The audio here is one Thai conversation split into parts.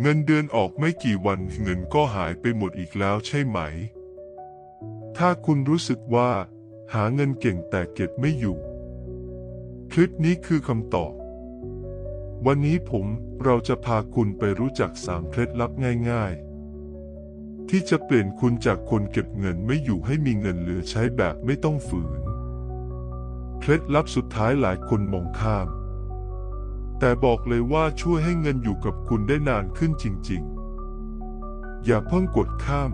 เงินเดือนออกไม่กี่วันเงินก็หายไปหมดอีกแล้วใช่ไหม ถ้าคุณรู้สึกว่า หาเงินเก่งแต่เก็บไม่อยู่ คลิปนี้คือคำตอบ วันนี้ผมเราจะพาคุณไปรู้จักสามเคล็ดลับง่าย ๆ ที่จะเปลี่ยนคุณจากคนเก็บเงินไม่อยู่ให้มีเงินเหลือใช้แบบไม่ต้องฝืน เคล็ดลับสุดท้ายหลายคนมองข้าม แต่บอกเลยว่าช่วยให้เงินอยู่กับคุณได้นานขึ้นจริงๆ อย่าเพิ่งกดข้าม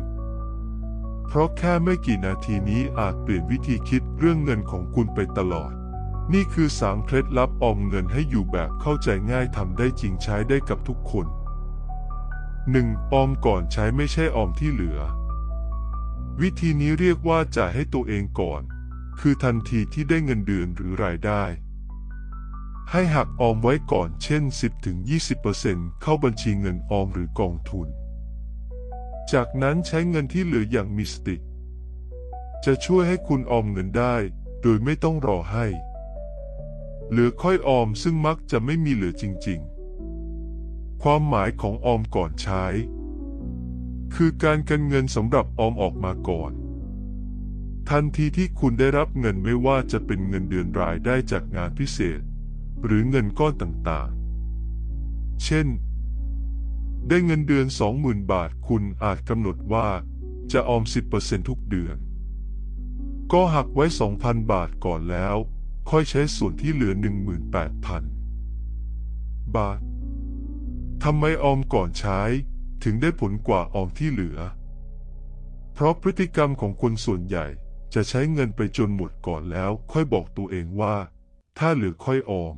เพราะแค่ไม่กี่นาทีนี้อาจเปลี่ยนวิธีคิดเรื่องเงินของคุณไปตลอด นี่คือสามเคล็ดลับออมเงินให้อยู่แบบเข้าใจง่ายทำได้จริงใช้ได้กับทุกคน 1. ออมก่อนใช้ไม่ใช่ออมที่เหลือ วิธีนี้เรียกว่าจ่ายให้ตัวเองก่อน คือทันทีที่ได้เงินเดือนหรือรายได้ ให้หักออมไว้ก่อนเช่น 10-20%เข้าบัญชีเงินออมหรือกองทุน จากนั้นใช้เงินที่เหลืออย่างมีสติ จะช่วยให้คุณออมเงินได้ โดยไม่ต้องรอให้ เหลือค่อยออมซึ่งมักจะไม่มีเหลือจริงๆ ความหมายของออมก่อนใช้ คือการกันเงินสำหรับออมออกมาก่อน ทันทีที่คุณได้รับเงินไม่ว่าจะเป็นเงินเดือนรายได้จากงานพิเศษ หรือเงินก้อนต่างๆ เช่น ได้เงินเดือน 20,000 บาทคุณอาจกำหนดว่าจะออม 10%ทุกเดือน ก็หักไว้ 2,000 บาทก่อนแล้ว ค่อยใช้ส่วนที่เหลือ 18,000 บาททำไมออมก่อนใช้ถึงได้ผลกว่าออมที่เหลือ เพราะพฤติกรรมของคนส่วนใหญ่ จะใช้เงินไปจนหมดก่อนแล้วค่อยบอกตัวเองว่า ถ้าเหลือค่อยออม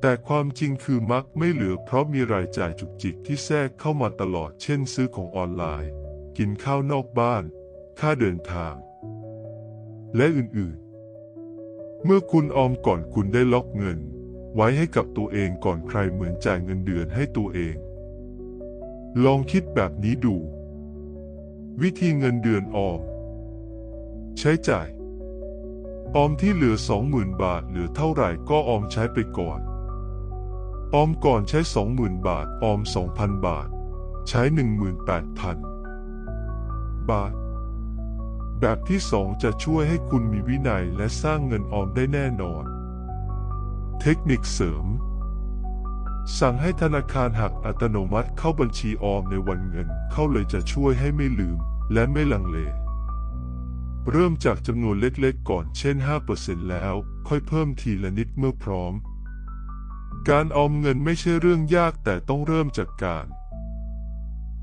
แต่ความจริงคือมักไม่เหลือเพราะมีรายจ่ายจุกจิกที่แทรกเข้ามาตลอดเช่นซื้อของออนไลน์ กินข้าวนอกบ้าน ค่าเดินทาง และอื่นๆ เมื่อคุณออมก่อนคุณได้ล็อกเงิน ไว้ให้กับตัวเองก่อนใครเหมือนจ่ายเงินเดือนให้ตัวเอง ลองคิดแบบนี้ดู วิธีเงินเดือนออม ใช้จ่าย ออมที่เหลือ 20,000 บาทเหลือเท่าไหร่ก็ออมใช้ไปก่อน ออมก่อนใช้ 20,000 บาท ออม 2,000 บาท ใช้ 18,000 บาท แบบที่สองจะช่วยให้คุณมีวินัยและสร้างเงินออมได้แน่นอน เทคนิคเสริม สั่งให้ธนาคารหักอัตโนมัติเข้าบัญชีออมในวันเงิน เข้าเลยจะช่วยให้ไม่ลืมและไม่ลังเล เริ่มจากจำนวนเล็กๆก่อนเช่น 5%แล้ว ค่อยเพิ่มทีละนิดเมื่อพร้อม การออมเงินไม่ใช่เรื่องยากแต่ต้องเริ่มจากการ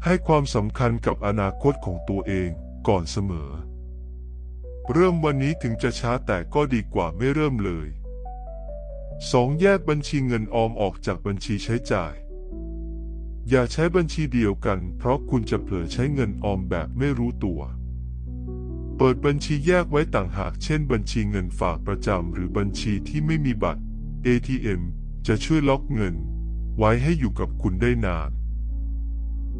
ให้ความสำคัญกับอนาคตของตัวเองก่อนเสมอ เริ่มวันนี้ถึงจะช้าแต่ก็ดีกว่าไม่เริ่มเลย 2. แยกบัญชีเงินออมออกจากบัญชีใช้จ่าย อย่าใช้บัญชีเดียวกัน เพราะคุณจะเผลอใช้เงินออมแบบไม่รู้ตัว เปิดบัญชีแยกไว้ต่างหากเช่นบัญชีเงินฝากประจำหรือบัญชีที่ไม่มีบัตร ATM จะช่วยล็อกเงิน ไว้ให้อยู่กับคุณได้นาน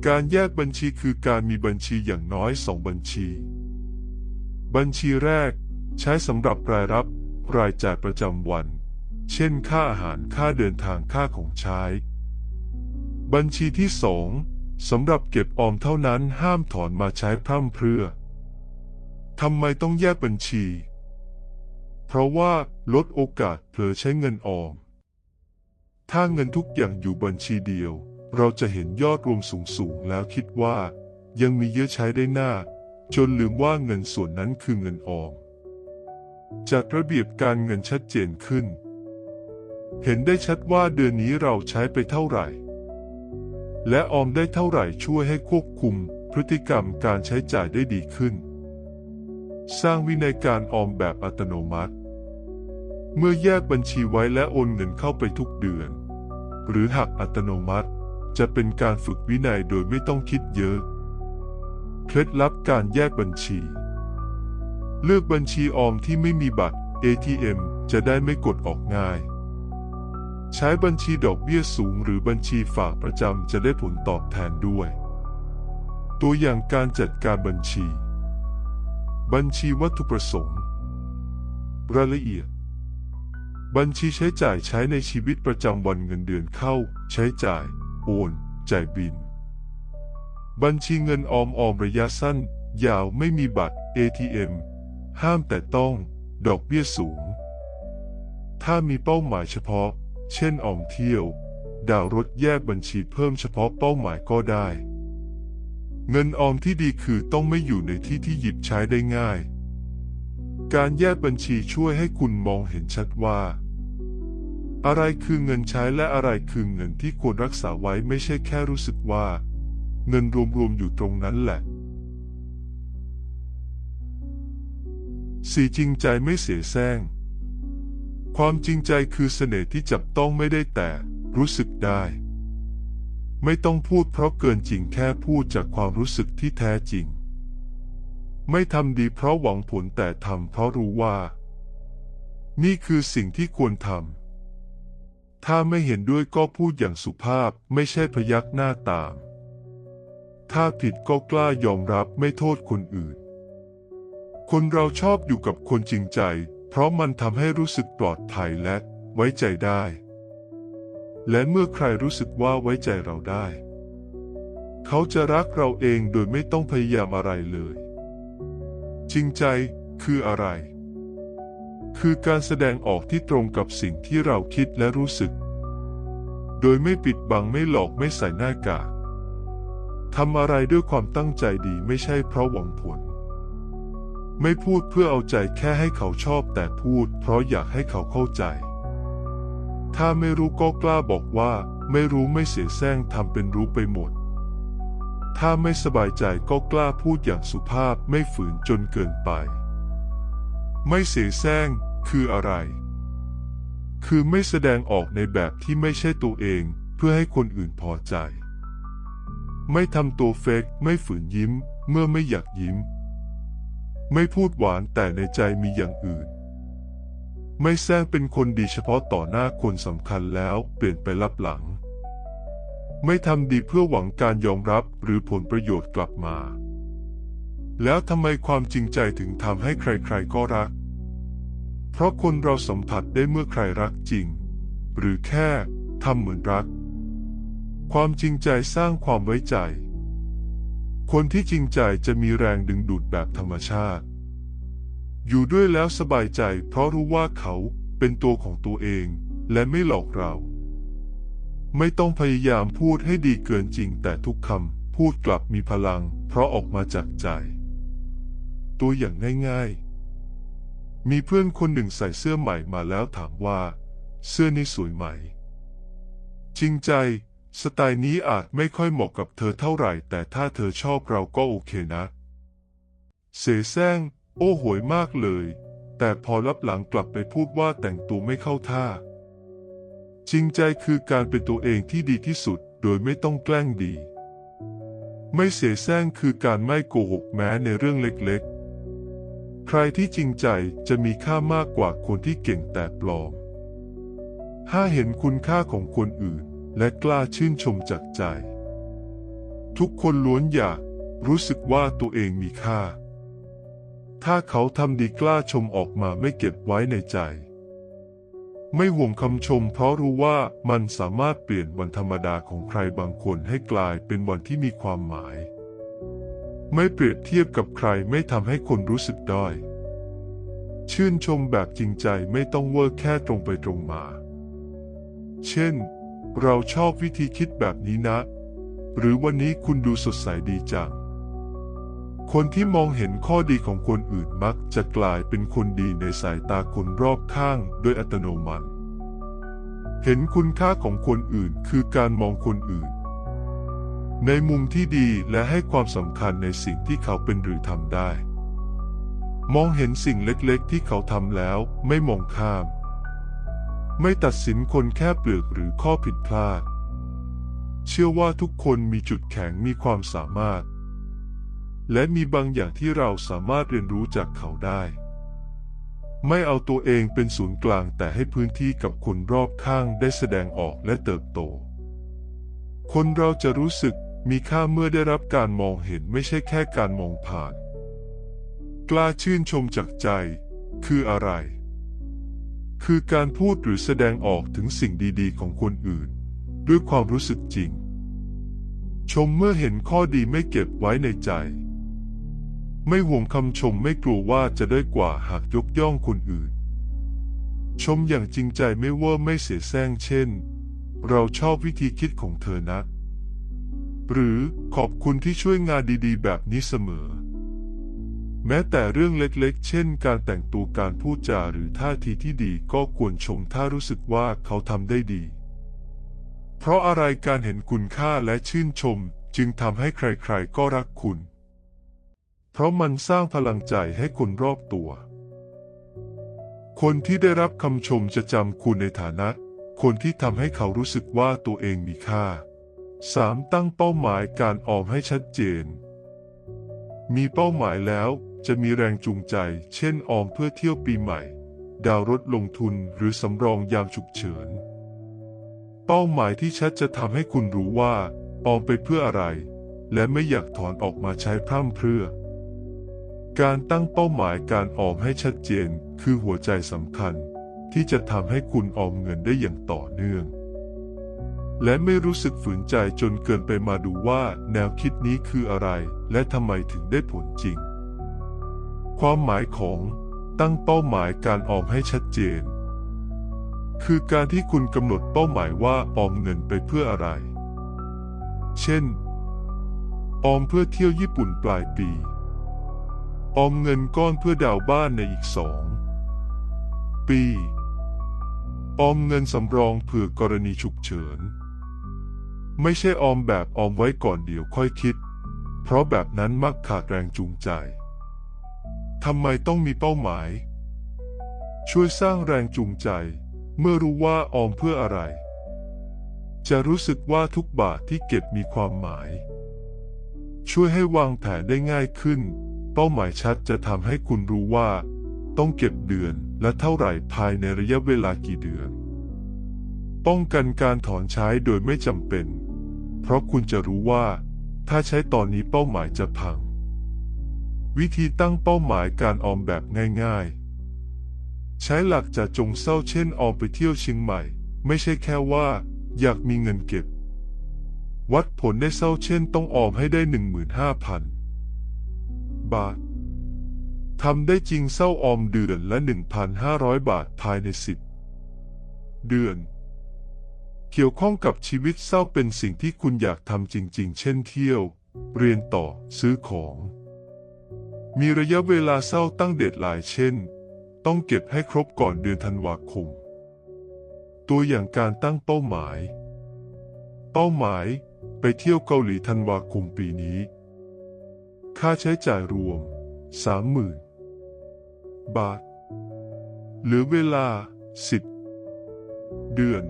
การแยกบัญชีคือการมีบัญชีอย่างน้อยสองบัญชี บัญชีแรกใช้สำหรับรายรับรายจ่ายประจำวัน เช่น ค่าอาหารค่าเดินทางค่าของใช้ บัญชีที่สองสำหรับเก็บออมเท่านั้นห้ามถอนมาใช้พร่ำเพรื่อ ทำไมต้องแยกบัญชี เพราะว่าลดโอกาสเผลอใช้เงินออม ถ้าเงินทุกอย่างอยู่บัญชีเดียว เราจะเห็นยอดรวมสูงๆแล้วคิดว่า ยังมีเยอะใช้ได้หน้า จนลืมว่าเงินส่วนนั้นคือเงินออม จัดระเบียบการเงินชัดเจนขึ้น เห็นได้ชัดว่าเดือนนี้เราใช้ไปเท่าไหร่ และออมได้เท่าไหร่ช่วยให้ควบคุมพฤติกรรมการใช้จ่ายได้ดีขึ้น สร้างวินัยการออมแบบอัตโนมัติ เมื่อแยกบัญชีไว้และโอนเงินเข้าไปทุกเดือน หรือหักอัตโนมัติ จะเป็นการฝึกวินัยโดยไม่ต้องคิดเยอะ เคล็ดลับการแยกบัญชี เลือกบัญชีออมที่ไม่มีบัตร ATM จะได้ไม่กดออกง่าย ใช้บัญชีดอกเบี้ยสูงหรือบัญชีฝากประจำจะได้ผลตอบแทนด้วย ตัวอย่างการจัดการบัญชี บัญชีวัตถุประสงค์ รายละเอียด บัญชีใช้จ่ายใช้ในชีวิตประจำวันเงินเดือนเข้า ใช้จ่าย โอน จ่ายบิน บัญชีเงินออมออมระยะสั้น ยาวไม่มีบัตร ATM ห้ามแต่ต้อง ดอกเบี้ยสูง ถ้ามีเป้าหมายเฉพาะ เช่นออมเที่ยว ดาวรถแยกบัญชีเพิ่มเฉพาะเป้าหมายก็ได้ เงินออมที่ดีคือต้องไม่อยู่ในที่ที่หยิบใช้ได้ง่าย การแยกบัญชีช่วยให้คุณมองเห็นชัดว่า อะไรคือเงินใช้และอะไรคือเงินที่ควรรักษาไว้ไม่ใช่แค่รู้สึกว่า เงินรวมๆอยู่ตรงนั้นแหละสี่จริงใจไม่เสียแซงความจริงใจคือเสน่ห์ที่จับต้องไม่ได้แต่รู้สึกได้ ไม่ต้องพูดเพราะเกินจริงแค่พูดจากความรู้สึกที่แท้จริง ไม่ทำดีเพราะหวังผลแต่ทำเพราะรู้ว่า นี่คือสิ่งที่ควรทำถ้าไม่เห็นด้วยก็พูดอย่างสุภาพไม่ใช่พยักหน้าตาม ถ้าผิดก็กล้ายอมรับไม่โทษคนอื่น คนเราชอบอยู่กับคนจริงใจ เพราะมันทำให้รู้สึกปลอดภัยและไว้ใจได้ และเมื่อใครรู้สึกว่าไว้ใจเราได้ เขาจะรักเราเองโดยไม่ต้องพยายามอะไรเลย จริงใจคืออะไร คือการแสดงออกที่ตรงกับสิ่งที่เราคิดและรู้สึก โดยไม่ปิดบังไม่หลอกไม่ใส่หน้ากากทำอะไรด้วยความตั้งใจดีไม่ใช่เพราะหวังผล ไม่พูดเพื่อเอาใจแค่ให้เขาชอบแต่พูดเพราะอยากให้เขาเข้าใจ ถ้าไม่รู้ก็กล้าบอกว่า ไม่รู้ไม่เสียแซงทำเป็นรู้ไปหมด ถ้าไม่สบายใจก็กล้าพูดอย่างสุภาพไม่ฝืนจนเกินไป ไม่เสียแซงคืออะไร คือไม่แสดงออกในแบบที่ไม่ใช่ตัวเองเพื่อให้คนอื่นพอใจ ไม่ทำตัวเฟกไม่ฝืนยิ้ม เมื่อไม่อยากยิ้ม ไม่พูดหวานแต่ในใจมีอย่างอื่น ไม่แซงเป็นคนดีเฉพาะต่อหน้าคนสำคัญแล้วเปลี่ยนไปลับหลัง ไม่ทำดีเพื่อหวังการยอมรับหรือผลประโยชน์กลับมา แล้วทำไมความจริงใจถึงทำให้ใครๆก็รัก เพราะคนเราสัมผัสได้เมื่อใครรักจริง หรือแค่ทำเหมือนรัก ความจริงใจสร้างความไว้ใจ คนที่จริงใจจะมีแรงดึงดูดแบบธรรมชาติ อยู่ด้วยแล้วสบายใจเพราะรู้ว่าเขาเป็นตัวของตัวเองและไม่หลอกเรา ไม่ต้องพยายามพูดให้ดีเกินจริง แต่ทุกคำพูดกลับมีพลัง เพราะออกมาจากใจ ตัวอย่างง่ายๆ มีเพื่อนคนหนึ่งใส่เสื้อใหม่มาแล้วถามว่า เสื้อนี้สวยไหม จริงใจสไตล์นี้อาจไม่ค่อยเหมาะกับเธอเท่าไหร่ แต่ถ้าเธอชอบเราก็โอเคนะ เสแสร้ง โอ้โหวยมากเลย แต่พอรับหลังกลับไปพูดว่าแต่งตัวไม่เข้าท่า จริงใจคือการเป็นตัวเองที่ดีที่สุดโดยไม่ต้องแกล้งดี ไม่เสแสร้งคือการไม่โกหกแม้ในเรื่องเล็กๆ ใครที่จริงใจจะมีค่ามากกว่าคนที่เก่งแต่ปลอมถ้าเห็นคุณค่าของคนอื่นและกล้าชื่นชมจากใจ ทุกคนล้วนอยากรู้สึกว่าตัวเองมีค่า ถ้าเขาทำดีกล้าชมออกมาไม่เก็บไว้ในใจ ไม่ห่วงคำชมเพราะรู้ว่ามันสามารถเปลี่ยนวันธรรมดาของใครบางคนให้กลายเป็นวันที่มีความหมาย ไม่เปรียบเทียบกับใครไม่ทำให้คนรู้สึกด้อย ชื่นชมแบบจริงใจไม่ต้องเวอร์แค่ตรงไปตรงมา เช่น เราชอบวิธีคิดแบบนี้นะ หรือวันนี้คุณดูสดใสดีจัง คนที่มองเห็นข้อดีของคนอื่นมักจะกลายเป็นคนดีในสายตาคนรอบข้างโดยอัตโนมัติ เห็นคุณค่าของคนอื่นคือการมองคนอื่น ในมุมที่ดีและให้ความสำคัญในสิ่งที่เขาเป็นหรือทำได้ มองเห็นสิ่งเล็กๆ ที่เขาทำแล้วไม่มองข้าม ไม่ตัดสินคนแค่เปลือกหรือข้อผิดพลาด เชื่อว่าทุกคนมีจุดแข็งมีความสามารถ และมีบางอย่างที่เราสามารถเรียนรู้จากเขาได้ ไม่เอาตัวเองเป็นศูนย์กลางแต่ให้พื้นที่กับคนรอบข้างได้แสดงออกและเติบโต คนเราจะรู้สึกมีค่าเมื่อได้รับการมองเห็นไม่ใช่แค่การมองผ่าน กล้าชื่นชมจากใจ คืออะไร คือการพูดหรือแสดงออกถึงสิ่งดีๆ ของคนอื่น ด้วยความรู้สึกจริง ชมเมื่อเห็นข้อดีไม่เก็บไว้ในใจ ไม่ห่วงคำชมไม่กลัวว่าจะได้กว่าหากยกย่องคนอื่น ชมอย่างจริงใจไม่ว่าไม่เสียแซงเช่น เราชอบวิธีคิดของเธอนะ หรือขอบคุณที่ช่วยงานดีๆ แบบนี้เสมอ แม้แต่เรื่องเล็กๆ เช่น การแต่งตัวการพูดจาหรือท่าทีที่ดีก็ควรชมถ้ารู้สึกว่าเขาทำได้ดี เพราะอะไรการเห็นคุณค่าและชื่นชมจึงทำให้ใครๆก็รักคุณ เพราะมันสร้างพลังใจให้คนรอบตัว คนที่ได้รับคำชมจะจำคุณในฐานะ คนที่ทำให้เขารู้สึกว่าตัวเองมีค่า 3. ตั้งเป้าหมายการออมให้ชัดเจน มีเป้าหมายแล้วจะมีแรงจูงใจ เช่นออมเพื่อเที่ยวปีใหม่ ดาวน์รถลงทุนหรือสำรองยามฉุกเฉิน เป้าหมายที่ชัดจะทำให้คุณรู้ว่า ออมไปเพื่ออะไร และไม่อยากถอนออกมาใช้พร่ำเพรื่อ การตั้งเป้าหมายการออมให้ชัดเจนคือหัวใจสำคัญ ที่จะทำให้คุณออมเงินได้อย่างต่อเนื่อง และไม่รู้สึกฝืนใจจนเกินไปมาดูว่าแนวคิดนี้คืออะไร และทำไมถึงได้ผลจริง ความหมายของตั้งเป้าหมายการออมให้ชัดเจน คือการที่คุณกำหนดเป้าหมายว่าออมเงินไปเพื่ออะไร เช่น ออมเพื่อเที่ยวญี่ปุ่นปลายปี ออมเงินก้อนเพื่อดาวบ้านในอีกสองปี ออมเงินสำรองเผื่อกรณีฉุกเฉิน ไม่ใช่ออมแบบออมไว้ก่อนเดี๋ยวค่อยคิด เพราะแบบนั้นมักขาดแรงจูงใจทำไมต้องมีเป้าหมาย ช่วยสร้างแรงจูงใจ เมื่อรู้ว่าออมเพื่ออะไร จะรู้สึกว่าทุกบาทที่เก็บมีความหมาย ช่วยให้วางแผนได้ง่ายขึ้น เป้าหมายชัดจะทำให้คุณรู้ว่า ต้องเก็บเดือนและเท่าไหร่ภายในระยะเวลากี่เดือน ป้องกันการถอนใช้โดยไม่จำเป็น เพราะคุณจะรู้ว่า ถ้าใช้ตอนนี้เป้าหมายจะพัง วิธีตั้งเป้าหมายการออมแบบง่ายๆ ใช้หลักจะจงเศร้าเช่นออมไปเที่ยวเชียงใหม่ ไม่ใช่แค่ว่า อยากมีเงินเก็บ วัดผลได้เศร้าเช่นต้องออมให้ได้ 15,000 บาททำได้จริงเศร้าออมเดือนละ 1,500 บาทภายใน 10 เดือน เกี่ยวข้องกับชีวิตเศร้าเป็นสิ่งที่คุณอยากทำจริง ๆ เช่นเที่ยว เรียนต่อซื้อของ มีระยะเวลาเศร้าตั้งเดทไลน์เช่น ต้องเก็บให้ครบก่อนเดือนธันวาคม ตัวอย่างการตั้งเป้าหมาย เป้าหมายไปเที่ยวเกาหลีธันวาคมปีนี้ ค่าใช้จ่ายรวม 30,000 บาท เหลือเวลา 10 เดือน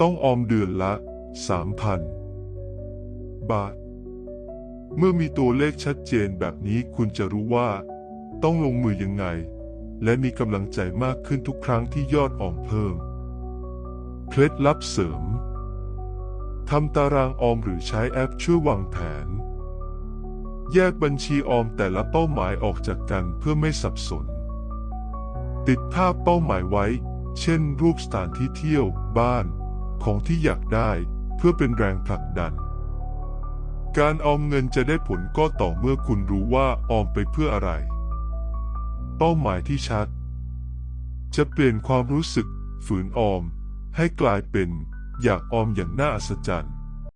ต้องออมเดือนละ 3,000 บาท เมื่อมีตัวเลขชัดเจนแบบนี้คุณจะรู้ว่า ต้องลงมือยังไง และมีกำลังใจมากขึ้นทุกครั้งที่ยอดออมเพิ่ม เคล็ดลับเสริมทำตารางออมหรือใช้แอปช่วยวางแผน แยกบัญชีออมแต่ละเป้าหมายออกจากกันเพื่อไม่สับสน ติดภาพเป้าหมายไว้ เช่น รูปสถานที่เที่ยว บ้าน ของที่อยากได้ เพื่อเป็นแรงผลักดัน การออมเงินจะได้ผลก็ต่อเมื่อคุณรู้ว่าออมไปเพื่ออะไร เป้าหมายที่ชัด จะเปลี่ยนความรู้สึก ฝืนออม ให้กลายเป็นอยากออมอย่างน่าอัศจรรย์